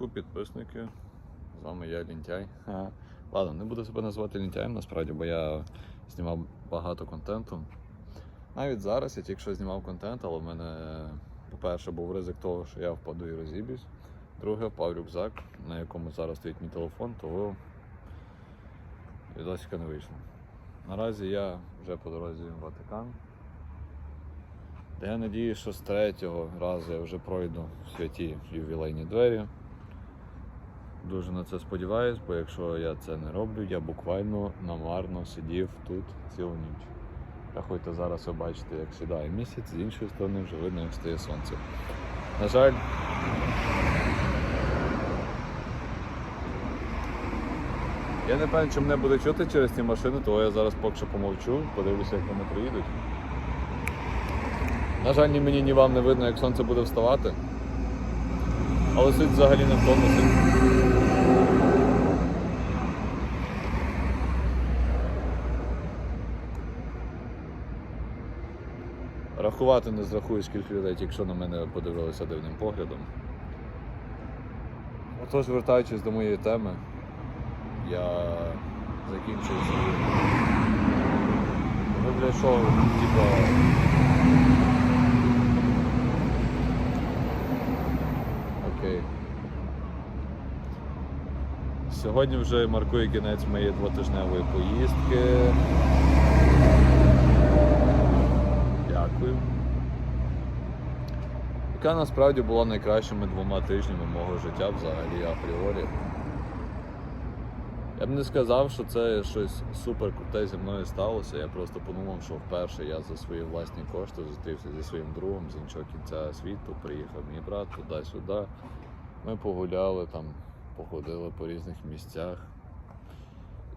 ранку, підписники. З вами я Лінтяй. Ладно, не буду себе називати лінтяєм насправді, бо я знімав багато контенту. Навіть зараз я тільки що знімав контент, але в мене, по-перше, був ризик того, що я впаду і розіб'юсь. Друге, впав рюкзак, на якому зараз стоїть мій телефон, того відосика не вийшло. Наразі я вже по дорозі в Ватикан. Та я надію, що з третього разу я вже пройду святі ювілейні двері. Дуже на це сподіваюсь, бо якщо я це не роблю, я буквально намарно сидів тут цілу ніч. Рахуйте, зараз ви бачите, як сідає місяць, з іншої сторони вже видно, як стає сонце. На жаль, я не певен, чи мене буде чути через ці машини, тому я зараз поки що помовчу, подивлюся, як вони приїдуть. На жаль, ні мені, ні вам не видно, як сонце буде вставати. Але суть взагалі не в тому. Суть... Рахувати не зрахую, скільки людей тільки що на мене подивилися дивним поглядом. Отож, вертаючись до моєї теми, я закінчую свою. Бля, типа. Окей. Сьогодні вже маркує кінець моєї двотижневої поїздки. Яка насправді була найкращими двома тижнями мого життя взагалі апріорі. Я б не сказав, що це щось супер круте зі мною сталося. Я просто подумав, що вперше я за свої власні кошти зустрівся зі своїм другом з іншого кінця світу. Приїхав мій брат туди-сюди. Ми погуляли там, походили по різних місцях.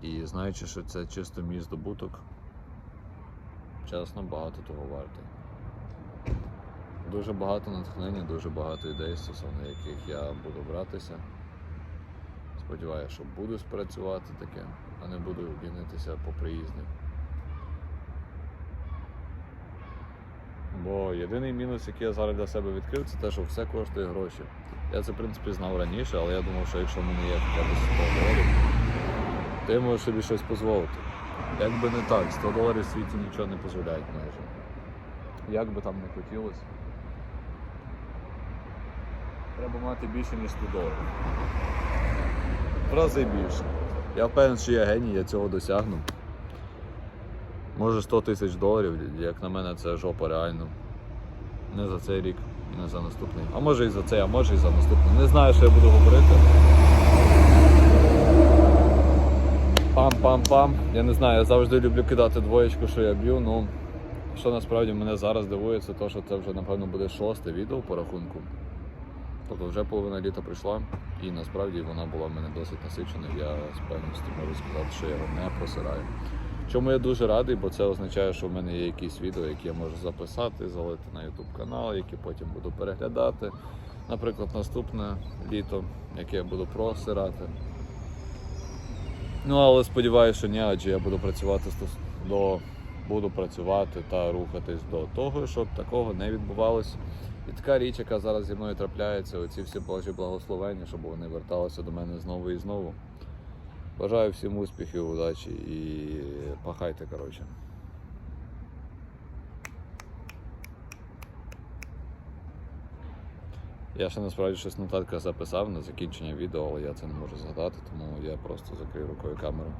І знаючи, що це чисто мій здобуток, чесно, багато того варте. Дуже багато натхнення, дуже багато ідей, стосовно яких я буду братися. Сподіваюся, що буду спрацювати таке, а не буду лінитися по приїзді. Бо єдиний мінус, який я зараз для себе відкрив, це те, що все коштує гроші. Я це, в принципі, знав раніше, але я думав, що якщо в мене є хоча б 100 доларів, собі щось дозволити. Як би не так, 100 доларів в світі нічого не дозволяють майже. Як би там не хотілося. Треба мати більше, ніж 100 доларів. В рази більше. Я впевнений, що я геній, я цього досягну. Може 100 тисяч доларів, як на мене, це жопа реально. Не за цей рік не за наступний. А може і за цей, а може і за наступний. Не знаю, що я буду говорити. Пам-пам-пам. Я не знаю, я завжди люблю кидати двоєчку, що я б'ю. Ну, що насправді мене зараз дивує, це те, що це вже, напевно, буде шосте відео по рахунку. Тобто вже половина літа прийшла, і насправді вона була в мене досить насиченою. Я з певністю можу сказати, що я його не просираю. Чому я дуже радий, бо це означає, що в мене є якісь відео, які я можу записати, залити на YouTube канал, які потім буду переглядати. Наприклад, наступне літо, яке я буду просирати. Ну, але сподіваюся, що ні, адже я буду працювати до буду працювати та рухатись до того, щоб такого не відбувалося. І така річ, яка зараз зі мною трапляється, оці всі Божі благословення, щоб вони верталися до мене знову і знову. Бажаю всім успіхів, удачі і пахайте, коротше. Я ще насправді щось в нотатках записав на закінчення відео, але я це не можу згадати, тому я просто закрию рукою камеру.